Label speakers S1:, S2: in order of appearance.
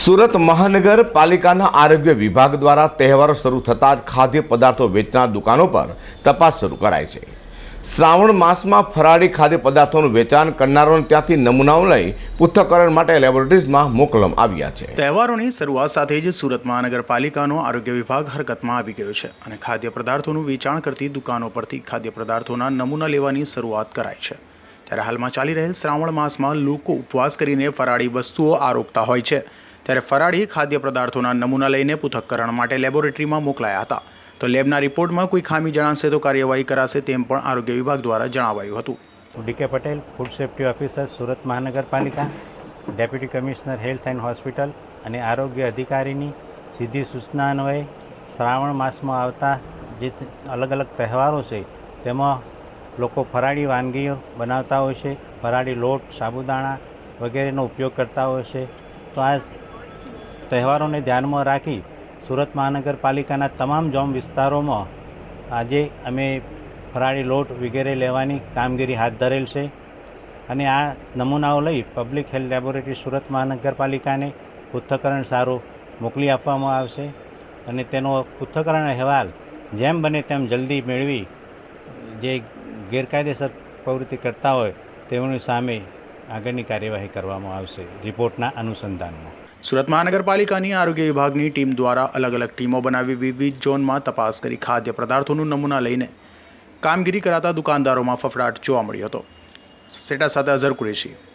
S1: સુરત મહાનગરપાલિકાના આરોગ્ય વિભાગ દ્વારા તહેવારો શરૂ થતાં જ ખાદ્ય પદાર્થો વેચનાર દુકાનો પર તપાસ શરૂ કરાઈ છે. શ્રાવણ માસમાં ફરાળી ખાદ્ય પદાર્થોનું વેચાણ કરનારોને ત્યાંથી નમૂનાઓ લઈ પૃથ્થકરણ માટે લેબોરેટરીઝમાં મોકલવામાં આવ્યા છે.
S2: તહેવારોની શરૂઆત સાથે જ સુરત મહાનગરપાલિકાનો આરોગ્ય વિભાગ હરકતમાં આવી ગયો છે અને ખાદ્ય પદાર્થોનું વેચાણ કરતી દુકાનો પરથી ખાદ્ય પદાર્થોના નમૂના લેવાની શરૂઆત કરાઈ છે. ત્યારે હાલમાં ચાલી રહેલ શ્રાવણ માસમાં લોકો ઉપવાસ કરીને ફરાળી વસ્તુઓ આરોગતા હોય છે. ત્યારે ફરાળી ખાદ્ય પદાર્થોના નમૂના લઈને પૃથક્કરણ માટે લેબોરેટરીમાં મોકલાયા હતા. તો લેબના રિપોર્ટમાં કોઈ ખામી જણાશે તો કાર્યવાહી કરાશે તેમ પણ આરોગ્ય વિભાગ દ્વારા જણાવાયું હતું.
S3: D K Patel, food safety officer, Surat મહાનગરપાલિકા, deputy commissioner, health and hospital અને આરોગ્ય અધિકારીની સીધી સૂચના અન્વયે શ્રાવણ માસમાં આવતા જે અલગ અલગ તહેવારો છે, તેમાં લોકો ફરાળી વાનગીઓ બનાવતા હોય છે, ફરાળી લોટ, સાબુદાણા વગેરેનો ઉપયોગ કરતા હોય છે. તો આ તહેવારોને ધ્યાનમાં રાખી સુરત મહાનગરપાલિકાના તમામ જોમ વિસ્તારોમાં આજે અમે ફરાળી લોટ વગેરે લેવાની કામગીરી હાથ ધરેલ છે અને આ નમૂનાઓ લઈ પબ્લિક હેલ્થ લેબોરેટરી સુરત મહાનગરપાલિકાને પૃથ્થકરણ સારું મોકલી આપવામાં આવશે અને તેનો પૃથ્થકરણ અહેવાલ જેમ બને તેમ જલ્દી મેળવી જે ગેરકાયદેસર પ્રવૃત્તિ કરતા હોય તેઓની સામે આગળની કાર્યવાહી કરવામાં આવશે રિપોર્ટના અનુસંધાનમાં.
S2: સુરત મહાનગરપાલિકાની આરોગ્ય વિભાગની ટીમ દ્વારા અલગ અલગ ટીમો બનાવી વિવિધ ઝોનમાં તપાસ કરી ખાદ્ય પદાર્થોનું નમૂના લઈને કામગીરી કરાતા દુકાનદારોમાં ફફડાટ જોવા મળ્યો હતો. સેટા સાથે અઝર કુરેશી.